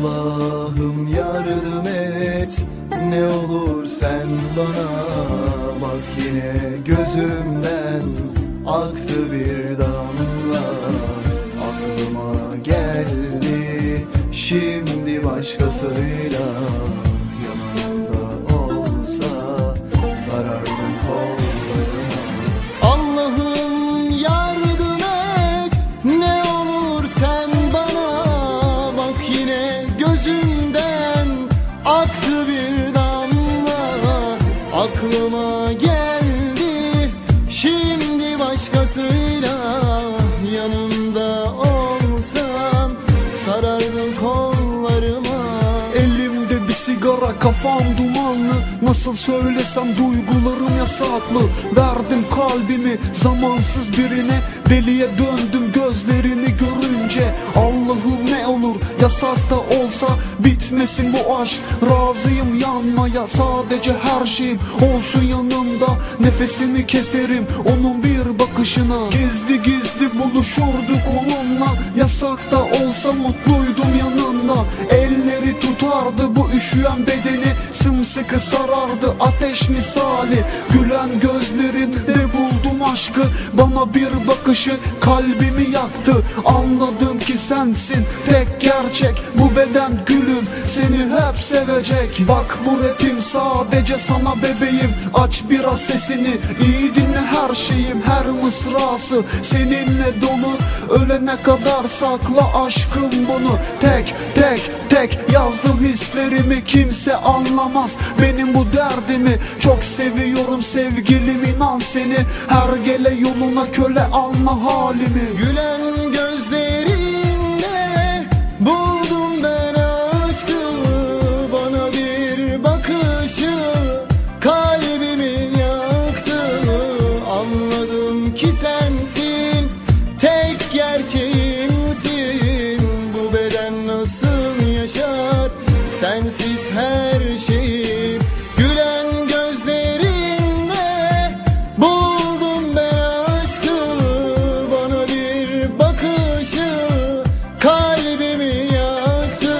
Allah'ım yardım et Ne olur sen bana Bak yine gözümden Aktı bir damla. Aklıma geldi Şimdi başkasıyla Yanımda olsa Sarardım Aklıma geldi. Şimdi başkasıyla Yanımda olsam Sarardım kollarıma. Elimde bir sigara kafam dumanlı. Nasıl söylesem duygularım yasaklı. Verdim kalbimi zamansız birine. Deliye döndüm gözlerini görünce. Allah'ım ne olur yasak da olsa Bitmesin bu aşk. Razıyım yanmaya Sadece her şeyim olsun yanımda. Nefesimi keserim onun bir bakışına Gizli gizli buluşurduk onunla. Yasak da olsa mutluydum yanında. Elleri tutardı bu üşüyen bedeni. Sımsıkı sarardı ateş misali. Gülen gözlerinde buldum aşkı. Bana bir bakışı kalbimi yaktı. Anladım ki sensin tek gerçek. Bu beden gülüm seni hep sevecek. Bak bu rapim sadece sana bebeğim. Aç biraz sesini. İyi dinle her şeyim Her mısrası seninle dolu. Ölene kadar sakla aşkım bunu. Tek tek tek yazdım hislerimi. Kimse anlamaz benim bu derdimi. Çok seviyorum sevgilim inan seni. Her gele yoluna köle alma halimi. Gülen sensiz her şeyim Gülen gözlerinde buldum ben aşkı. Bana bir bakışı kalbimi yaktı.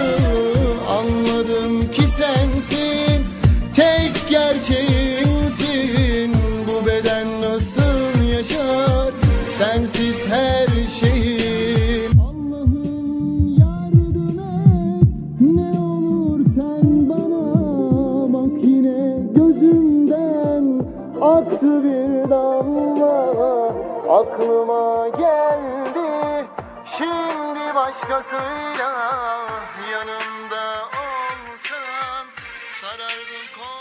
Anladım ki sensin tek gerçeğimsin Bu beden nasıl yaşar? Sensiz her şeyim damla Aklıma geldi. Şimdi başkasıyla Yanımda olsam sarardım kol